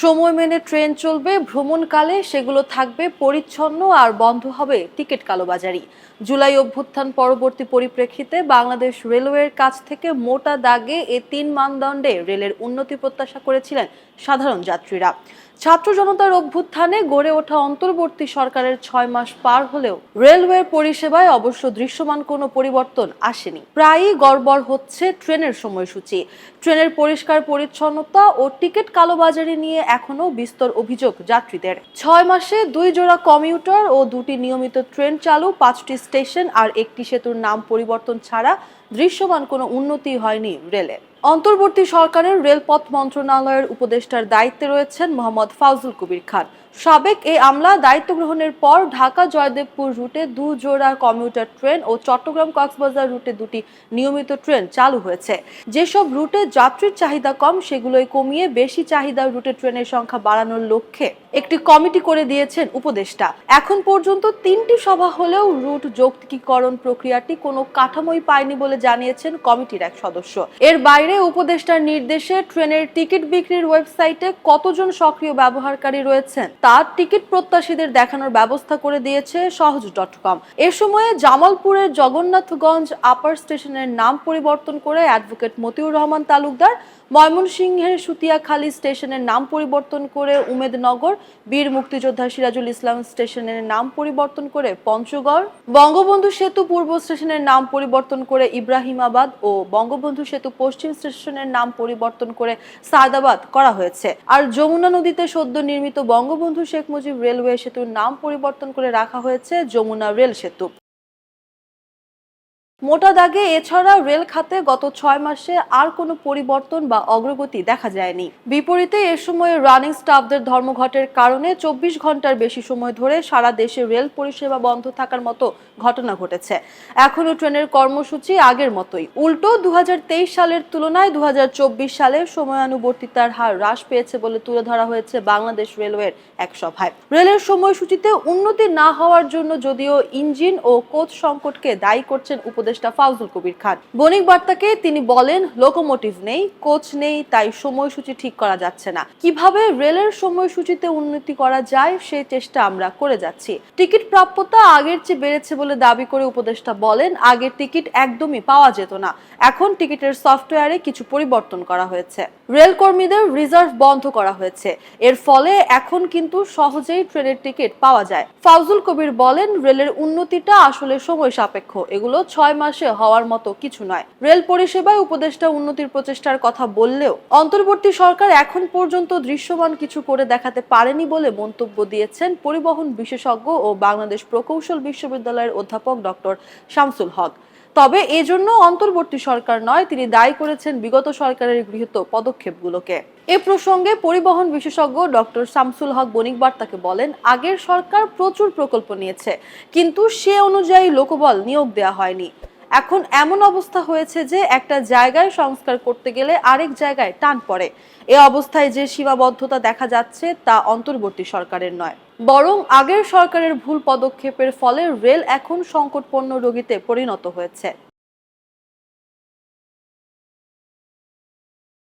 সময় মেনে ট্রেন চলবে, ভ্রমণকালে সেগুলো থাকবে পরিচ্ছন্ন আর বন্ধ হবে টিকিট কালোবাজারি। জুলাই অভ্যুত্থান পরবর্তী পরিপ্রেক্ষিতে বাংলাদেশ রেলওয়ের কাছ থেকে মোটা দাগে এ তিন মানদণ্ডে রেলের উন্নতি প্রত্যাশা করেছিলেন সাধারণ যাত্রীরা। ছাত্র জনতার অভ্যুত্থানে গড়ে ওঠা অন্তর্বর্তী সরকারের ছয় মাস পার হলেও রেলওয়ের পরিষেবায় অবশ্য দৃশ্যমান কোনো পরিবর্তন আসেনি। প্রায়ই গড়বড় হচ্ছে ট্রেনের সময়সূচি। ট্রেনের পরিষ্কার পরিচ্ছন্নতা ও টিকিট কালোবাজারি নিয়ে এখনও বিস্তর অভিযোগ যাত্রীদের। ছয় মাসে দুই জোড়া কমিউটার ও দুটি নিয়মিত ট্রেন চালু, পাঁচটি স্টেশন আর একটি সেতুর নাম পরিবর্তন ছাড়া দৃশ্যমান কোনো উন্নতি হয়নি রেলে। অন্তর্বর্তী সরকারের রেলপথ মন্ত্রণালয়ের উপদেষ্টার দায়িত্বে রয়েছেন মোহাম্মদ ফাউজুল কবির খান। সাবেক এই আমলা দায়িত্ব গ্রহণের পর ঢাকা জয়দেবপুর রুটে দু জোড়া কমিউটার ট্রেন ও চট্টগ্রাম কক্সবাজার রুটে দুটি নিয়মিত ট্রেন চালু হয়েছে। যেসব রুটে যাত্রীর চাহিদা কম, সেগুলোই কমিয়ে বেশি চাহিদার রুটে ট্রেনের সংখ্যা বাড়ানোর লক্ষ্যে একটি কমিটি করে দিয়েছেন উপদেষ্টা। এখন পর্যন্ত তিনটি সভা হলেও রুট যৌক্তিকীকরণ প্রক্রিয়াটি কোনো কাঠামোই পায়নি বলে জানিয়েছেন কমিটির এক সদস্য। এর বাইরে উপদেষ্টার নির্দেশে ট্রেনের টিকিট বিক্রির ওয়েবসাইটে কতজন সক্রিয় ব্যবহারকারী রয়েছেন? তা টিকিট প্রত্যাশীদের দেখানোর ব্যবস্থা করে দিয়েছে সহজ ডট কম। এ সময়ে জামালপুরের জগন্নাথগঞ্জ আপার স্টেশনের নাম পরিবর্তন করে অ্যাডভোকেট মতিউর রহমান তালুকদার ময়মনসিংহের সুতিয়াখালী স্টেশনের নাম পরিবর্তন করে উমেদনগর, বীর মুক্তিযোদ্ধা সিরাজুল ইসলাম স্টেশনের নাম পরিবর্তন করে পঞ্চগড়, বঙ্গবন্ধু সেতু পূর্ব স্টেশনের নাম পরিবর্তন করে ইব্রাহিমাবাদ ও বঙ্গবন্ধু সেতু পশ্চিম স্টেশনের নাম পরিবর্তন করে সায়দাবাদ করা হয়েছে। আর যমুনা নদীতে সদ্য নির্মিত বঙ্গবন্ধু শেখ মুজিব রেলওয়ে সেতুর নাম পরিবর্তন করে রাখা হয়েছে যমুনা রেল সেতু। মোটা দাগে এছাড়া রেল খাতে গত ছয় মাসে আর কোনো পরিবর্তন বা অগ্রগতি দেখা যায়নি। বিপরীতে এ সময়ে রানিং স্টাফদের ধর্মঘটের কারণে চব্বিশ ঘণ্টার বেশি সময় ধরে সারা দেশে রেল পরিষেবা বন্ধ থাকার মতো ঘটনা ঘটেছে। এখনও ট্রেনের কর্মসূচি আগের মতোই। উল্টো, দুহাজার তেইশ সালের তুলনায় দু হাজার চব্বিশ সালে সময়ানুবর্তিতার হার হ্রাস পেয়েছে বলে তুলে ধরা হয়েছে বাংলাদেশ রেলওয়ের এক সভায়। রেলের সময়সূচিতে উন্নতি না হওয়ার জন্য যদিও ইঞ্জিন ও কোচ সংকটকে দায়ী করছেন উপদেষ্টা ফাউজুল কবির খান। বণিক বার্তাকে তিনি বলেন, লোকোমোটিভ নেই, কোচ নেই, তাই সময়সূচি ঠিক করা যাচ্ছে না। কীভাবে রেলের সময়সূচিতে উন্নতি করা যায় সেই চেষ্টা আমরা করে যাচ্ছি। টিকিট প্রাপ্যতা আগের চেয়ে বেড়েছে বলে দাবি করে উপদেষ্টা বলেন, আগের টিকিট একদমই পাওয়া যেত না। এখন টিকিটের সফটওয়্যারে কিছু পরিবর্তন করা হয়েছে। রেল কর্মীদের রিজার্ভ বন্ধ করা হয়েছে। এর ফলে এখন কিন্তু সহজেই ট্রেনের টিকিট পাওয়া যায়। ফাউজুল কবির বলেন, রেলের উন্নতিটা আসলে সময় সাপেক্ষ। এগুলো ছয় মাসে হওয়ার মতো কিছু নয়। রেল পরিষেবায় উপদেষ্টা উন্নতির প্রচেষ্টার কথা বললেও অন্তর্বর্তী সরকার এখন পর্যন্ত দৃশ্যমান কিছু করে দেখাতে পারেনি বলে মন্তব্য দিয়েছেন পরিবহন বিশেষজ্ঞ ও বাংলাদেশ প্রকৌশল বিশ্ববিদ্যালয়ের অধ্যাপক ডক্টর শামসুল হক। তবে এজন্য অন্তর্বর্তী সরকার নয়, তিনি দায়ী করেছেন বিগত সরকারের গৃহীত পদক্ষেপগুলোকে। এ প্রসঙ্গে পরিবহন বিশেষজ্ঞ ডক্টর শামসুল হক বণিক বার্তাকে বলেন, আগের সরকার প্রচুর প্রকল্প নিয়েছে, কিন্তু সে অনুযায়ী লোকবল নিয়োগ দেওয়া হয়নি। এখন এমন অবস্থা হয়েছে যে একটা জায়গায় সংস্কার করতে গেলে আরেক জায়গায় টান পড়ে। এ অবস্থায় যে সীমাবদ্ধতা দেখা যাচ্ছে তা অন্তর্বর্তী সরকারের নয়। বরং আগের সরকারের ভুল পদক্ষেপের ফলে রেল এখন সংকটপন্ন রোগীতে পরিণত হয়েছে।